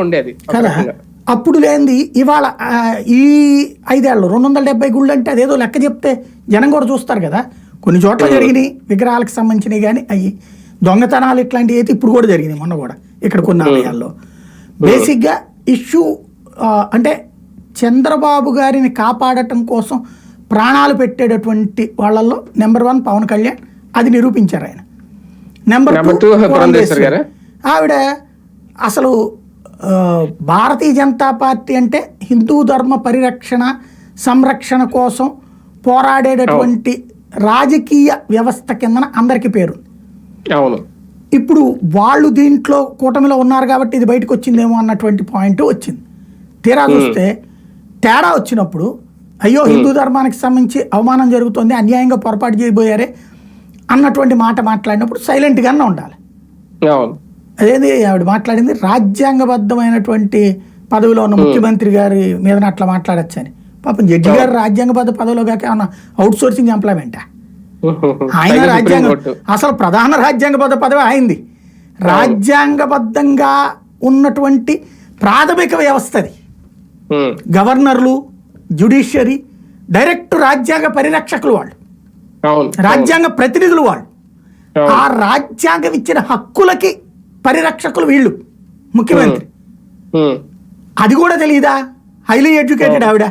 ఉండేది. అప్పుడు లేనిది ఇవాళ ఈ ఐదేళ్ళు రెండు వందల డెబ్బై గుళ్ళు అంటే అదేదో లెక్క చెప్తే జనం కూడా చూస్తారు కదా? కొన్ని చోట్ల జరిగినాయి విగ్రహాలకు సంబంధించినవి కానీ అవి దొంగతనాలు ఇట్లాంటివి అయితే ఇప్పుడు కూడా జరిగినాయి మొన్న కూడా ఇక్కడ కొన్ని ఆలయాల్లో. బేసిక్గా ఇష్యూ అంటే చంద్రబాబు గారిని కాపాడటం కోసం ప్రాణాలు పెట్టేటటువంటి వాళ్ళల్లో నెంబర్ వన్ పవన్ కళ్యాణ్ అది నిరూపించారు ఆయన. నెంబర్ గారా? ఆవిడ అసలు భారతీయ జనతా పార్టీ అంటే హిందూ ధర్మ పరిరక్షణ సంరక్షణ కోసం పోరాడేటటువంటి రాజకీయ వ్యవస్థ కిందన అందరికీ పేరు. అవును. ఇప్పుడు వాళ్ళు దీంట్లో కూటమిలో ఉన్నారు కాబట్టి ఇది బయటకు వచ్చిందేమో అన్నటువంటి పాయింట్ వచ్చింది. తీరా చూస్తే తేడా వచ్చినప్పుడు అయ్యో హిందూ ధర్మానికి సంబంధించి అవమానం జరుగుతుంది అన్యాయంగా పొరపాటు చేయబోయారే అన్నటువంటి మాట మాట్లాడినప్పుడు సైలెంట్గానే ఉండాలి. అదేంది ఆవిడ మాట్లాడింది రాజ్యాంగబద్ధమైనటువంటి పదవిలో ఉన్న ముఖ్యమంత్రి గారి మీద అట్లా మాట్లాడచ్చు అని పాపం జడ్జి గారు రాజ్యాంగబద్ధ పదవిలో కాక ఏమన్నా అవుట్ సోర్సింగ్ ఎంప్లాయ్మెంటా ఆయన రాజ్యాంగ. అసలు ప్రధాన రాజ్యాంగబద్ధ పదవి అయింది రాజ్యాంగబద్ధంగా ఉన్నటువంటి ప్రాథమిక వ్యవస్థ అది గవర్నర్లు జ్యుడిషియరీ డైరెక్ట్ రాజ్యాంగ పరిరక్షకులు వాళ్ళు. రాజ్యాంగ ప్రతినిధులు వాళ్ళు. ఆ రాజ్యాంగం ఇచ్చిన హక్కులకి పరిరక్షకులు వీళ్ళు ముఖ్యమంత్రి. అది కూడా తెలియదా హైలీ ఎడ్యుకేటెడ్ ఆవిడ.